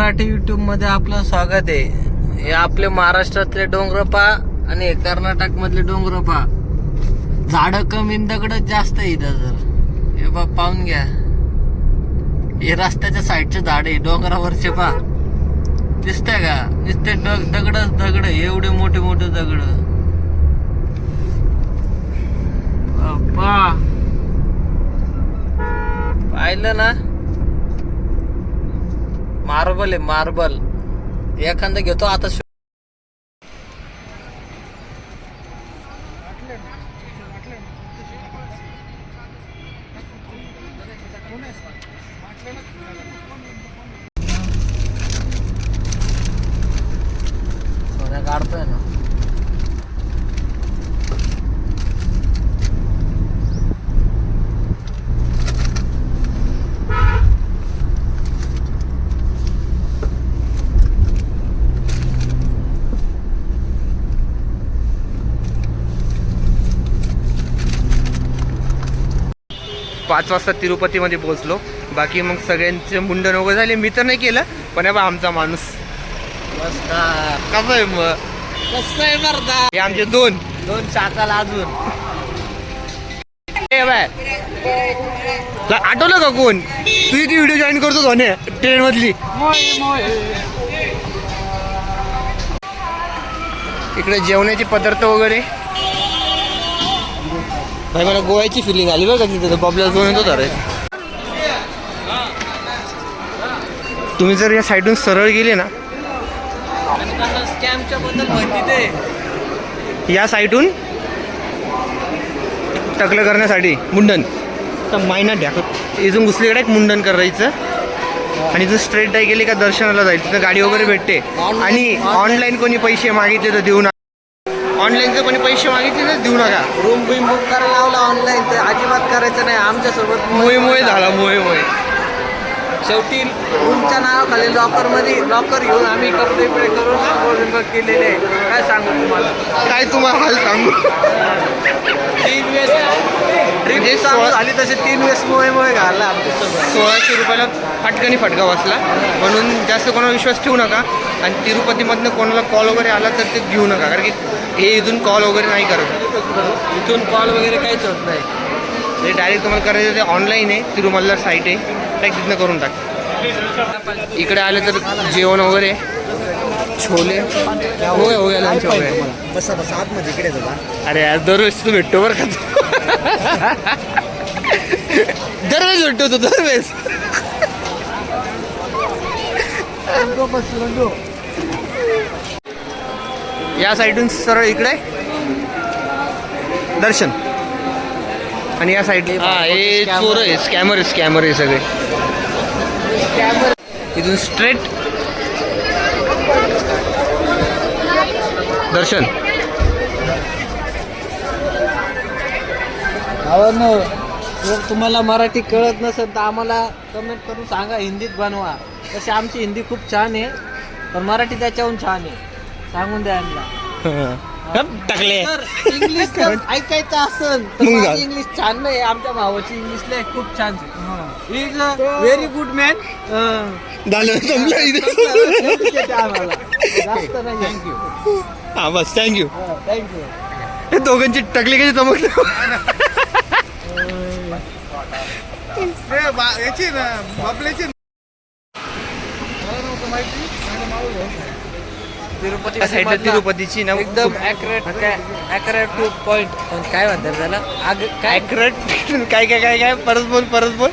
मराठी युट्यूबमध्ये आपलं स्वागत आहे. हे आपले महाराष्ट्रातले डोंगर पा आणि कर्नाटक मधले डोंगर पा झाड कमी दगड जास्त इथं जर. हे बा पाहून घ्या. हे रस्त्याच्या साईडचे झाड आहे डोंगरावरचे पा दिसतंय का? दिसते डग दगड दगड एवढे मोठे मोठे दगड. पाहिलं ना? मार्बल आहे मार्बल. एखादा घेतो आता पाच वाजता तिरुपतीमध्ये पोहोचलो. बाकी मग सगळ्यांचे मुंडन वगैरे झाले. मी तर नाही केलं पण बा आमचा माणूस. कसं आहे मग? कसं आहे मर्दा? हे आमचे दोन. दोन चाकाला अजून. आठवलं का कोण? तुझी ती व्हिडिओ जॉईन करतो धोने ट्रेन मधली. इकडे जेवणाचे पदार्थ वगैरे. भाई मला गोव्याची फिलिंग आली बघा तिथे. बबल्याला दोन येतो तर तुम्ही जर या साईडून सरळ गेले ना या साईडून टकलं करण्यासाठी मुंडन. तर मायना ढ्या इथून घुसलीकडे एक मुंडन करायचं. आणि इथून स्ट्रेट डाय गेली का दर्शनाला जायचं तिथं गाडी वगैरे भेटते. आणि ऑनलाईन कोणी पैसे मागितले तर देऊन नका ऑनलाईनचे कोणी पैसे मागितले तर देऊ नका. रूम बिम बुक करायला लावला ऑनलाईन तर अजिबात करायचं नाही आमच्यासोबत मोय मोय झाला मोय शेवटी रूमच्या नावाखाली लॉकरमध्ये लॉकर घेऊन आम्ही कपडे बिपडे करून आंघोळ बिंघोळ केलेले आहे. काय सांगू तुम्हाला? काय तुम्हाला हाल सांगू? तीन वेळेस ट्रिप म्हणजे चालू सोळा- झाली तसे तीन वेळेस मोय घालला आमच्यासोबत. सोळाशे रुपयाला फटकानी फटका बसला. म्हणून जास्त कोणावर विश्वास ठेवू नका. आणि तिरुपतीमधनं कोणाला कॉल वगैरे आला तर ते घेऊ नका कारण की हे इथून कॉल वगैरे नाही करत. इथून कॉल वगैरे काहीच होत नाही. ते डायरेक्ट तुम्हाला करायचं ते ऑनलाईन आहे तिरुमल्ला साईट आहे. डायरेक्ट तिथनं करून टाक. इकडे आले तर जेवण वगैरे. छोले. हो गया हो गया लंच हो गया बसा बसा आतमध्ये इकडे जाता अरे यार दरवेळेस तू भेटतो बरं का तू. दरवेळेस भेटतो तू दरवेळेस. या साईडून सरळ इकडे. दर्शन. आणि या साईड हा हे चोर आहे स्कॅमर आहे स्कॅमर आहे सगळे. इथून स्ट्रेट दर्शन. जर तुम्हाला मराठी कळत नसेल तर आम्हाला कमेंट करून सांगा हिंदीत बनवा. तशी आमची हिंदी खूप छान आहे. पण मराठी त्याच्याहून छान आहे. सांगून द्या यांना. टाकले. तर इंग्लिश जर ऐकायचं असेल तर मग माझी जा. इंग्लिश छान नाही आमच्या भावाची इंग्लिश लय खूप छान is a very good man झालं संपलं इथे. आम्हाला. जास्त नाही थँक्यू हा बस थँक्यू थँक्यू हे दोघांची टकली कशी चमकली तिरुपती त्या साईडला तिरुपतीची ना एकदम ऍक्युरेट ऍक्युरेट टू पॉइंट काय म्हणतात त्याला? आग काय ॲक्युरेट काय काय काय काय? परत बोल परत बोल.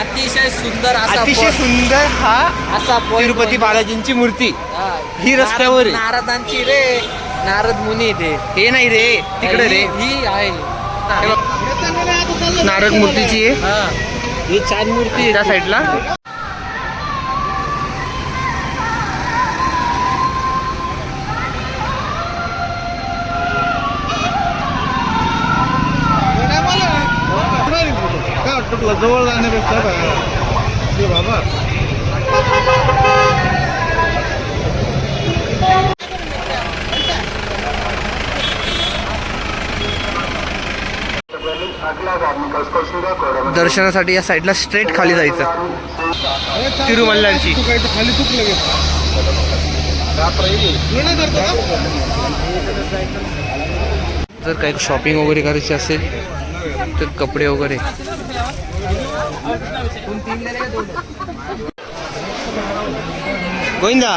अतिशय सुंदर असा अतिशय point. सुंदर हा असा point तिरुपती म्हणजे- बालाजींची मूर्ती. हा. ही रस्त्यावर आहे. नारद- नारदांची रे. नारद मुनी ते. हे नाही रे तिकडे रे. ही ही आहे. हे बघ. नारद मूर्तीची आहे. हा. ही छान मूर्ती आहे. त्या साईडला जवळ जाण्यापेक्षा बाहेर. बाबा. दर्शनासाठी या साईडला स्ट्रेट खाली जायचं. तिरुमल्लांची. खाली? जर काही शॉपिंग वगैरे करायची असेल तर कपडे वगैरे. गोविंदा.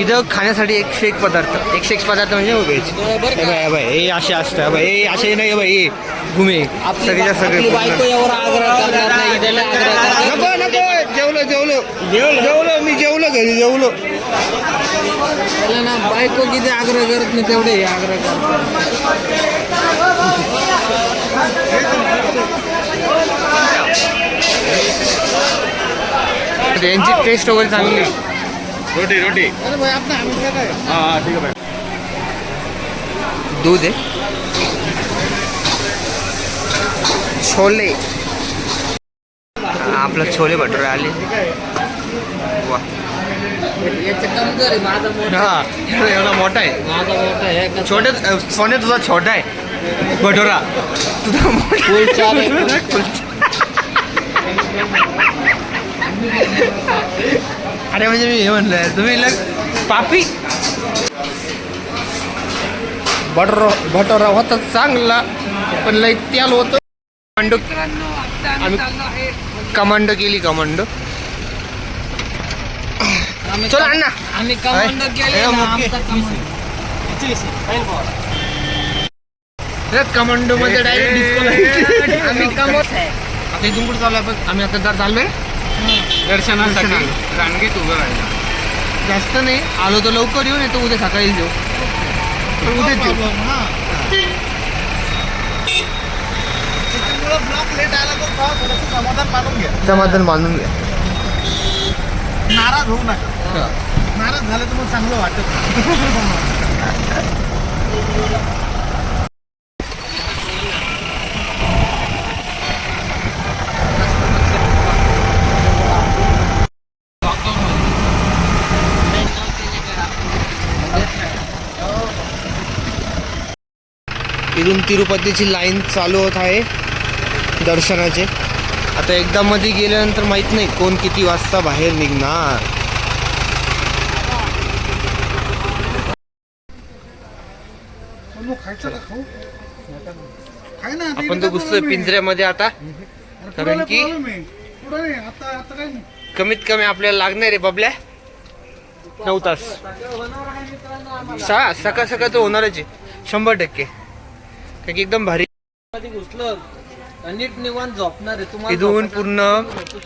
इथं खाण्यासाठी एक पदार्थ. एकशे एक पदार्थ म्हणजे व्हेज हे बाय असे असतं. हे बाय हे असे नाही बाय हे घुमे. सगळेच्या सगळे नको नको जेवलो जेवलो. जेवलो? मी जेवलो घरी जेवलो. ना बायको किती आग्रह करत नाही तेवढे आग्रह करतात. यांची टेस्ट वगैरे चांगली आहे. रोटी रोटी. अरे भाई आपने हमें क्या? है ठीक है भाई दूध आहे. छोले. आपलं छोले भटुरे आले. वा. आहे हा एवढा मोठा आहे. आहे छोटे सोने तुझा छोटा आहे. भटोरा. तुझा मोठा आहे. अरे म्हणजे मी हे म्हणलं तुम्ही लग पापी? बटोरा भटोरा होता चांगला पण लय त्याल होतं. कमांडो आम्ही कमांडो केली कमांडो. चल अण्णा. आम्ही कमांडो केले. आमचा कमांडो. कमांडो मध्ये डायरेक्ट डिस्को आम्ही कमवत आहे आता इथून कुठं चालू आपण. आम्ही आता दर चाललोय. दर्शनासाठी रानगीत उभं राहिलं जास्त नाही. आलो तर लवकर येऊ नाही तर उद्या सकाळी येऊ. पण उद्याच येऊ ब्लॉक लेट आला तो थोडा थोडंसं समाधान मानून घ्या. समाधान मानून घ्या. नाराज होऊ नका. नाराज झालं तर मग चांगलं वाटत नाही. इकडून तिरुपतीची लाईन चालू होत आहे दर्शनाचे. आता एकदा मध्ये गेल्यानंतर माहीत नाही कोण किती वाजता बाहेर निघणार. आपण तर काय घुसतोय पिंजऱ्यामध्ये आता. कारण की- कमीत कमी आपल्याला लागणार आहे बबल्या. नऊ तास. सहा सकाळ सकाळ तर होणारच आहे. शंभर टक्के. की एकदम भारी. मध्ये घुसलं तर नीट निवांत झोपणार आहे. तुम्हाला इथून पूर्ण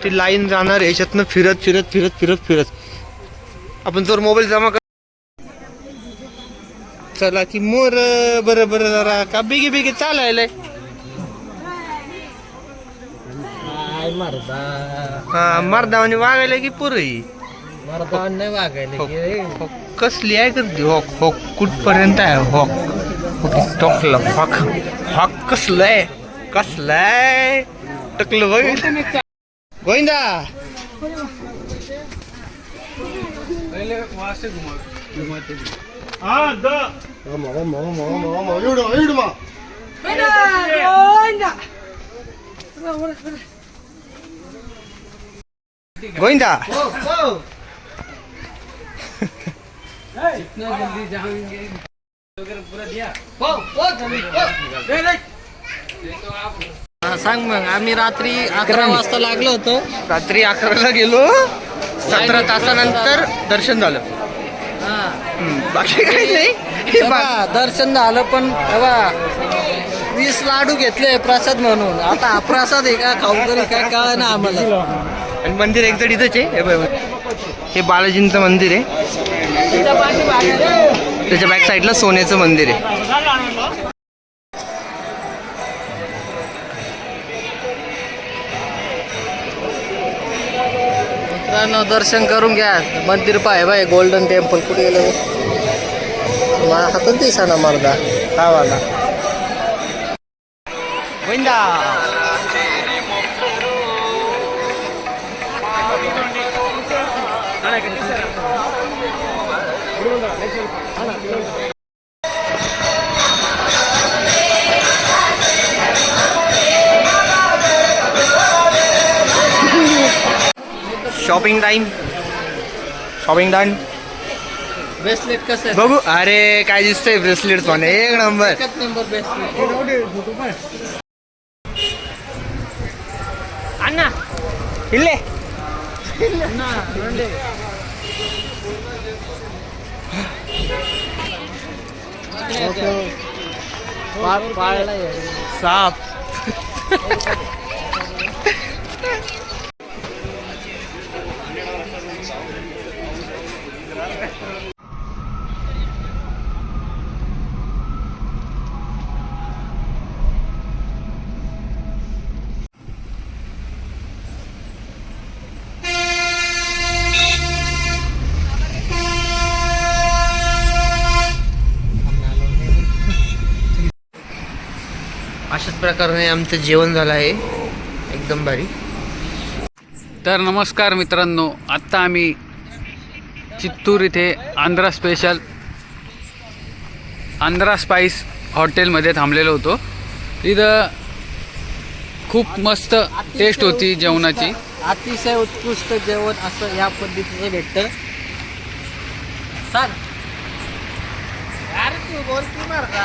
ती लाईन जाणार आहे. याच्यातनं फिरत फिरत फिरत फिरत फिरत. आपण जर मोबाईल जमा कर चला की मोर बरं बरं जरा का बेगी बेगी चालायलाय? मर्दा. हा मर्दावाने वागायला की पुरही मर्दा नाही वागायला हो. हो, कसली आहे करते हॉक हॉक कुठपर्यंत आहे? हॉक टोकलं? हॉक हॉक कसलं आहे कसलं आहे टकलं बघ. गोविंदा. हा गोविंदा. जल्दी जाएंगे हा, सांग मग आम्ही रात्री अकरा वाजता लागलो होतो. रात्री अकराला गेलो. सतरा तासानंतर दर्शन झालं. हा हम्म, बाकी काही नाही. हे बा- दर्शन झालं पण बघा वीस लाडू घेतले प्रसाद म्हणून. आता हा प्रसाद आहे का खाऊ तरी काय कळ ना आम्हाला. आणि मंदिर एकजण इथंच आहे. हे बघ. हे बालाजींचं मंदिर आहे. त्याच्या बॅक साईडला सोन्याचं मंदिर आहे. मित्रांनो दर्शन करून घ्या. मंदिर पाय बाय गोल्डन टेम्पल कुठे गेलं मला हातात दिसा ना मर्दा. का shopping time shopping done bracelet कसं बघू. अरे काय दिसतंय ब्रेसलेट पण. एक नंबर अण्णा. इल्ले. साप. प्रकारे आमचं जेवण झालं आहे. एकदम भारी. तर नमस्कार मित्रांनो आत्ता आम्ही चित्तूर इथे आंध्रा स्पेशल आंध्रा स्पाईस हॉटेलमध्ये थांबलेलो होतो. तिथं खूप मस्त टेस्ट होती जेवणाची. अतिशय उत्कृष्ट जेवण असं या पद्धतीचं भेटतं तू बोल का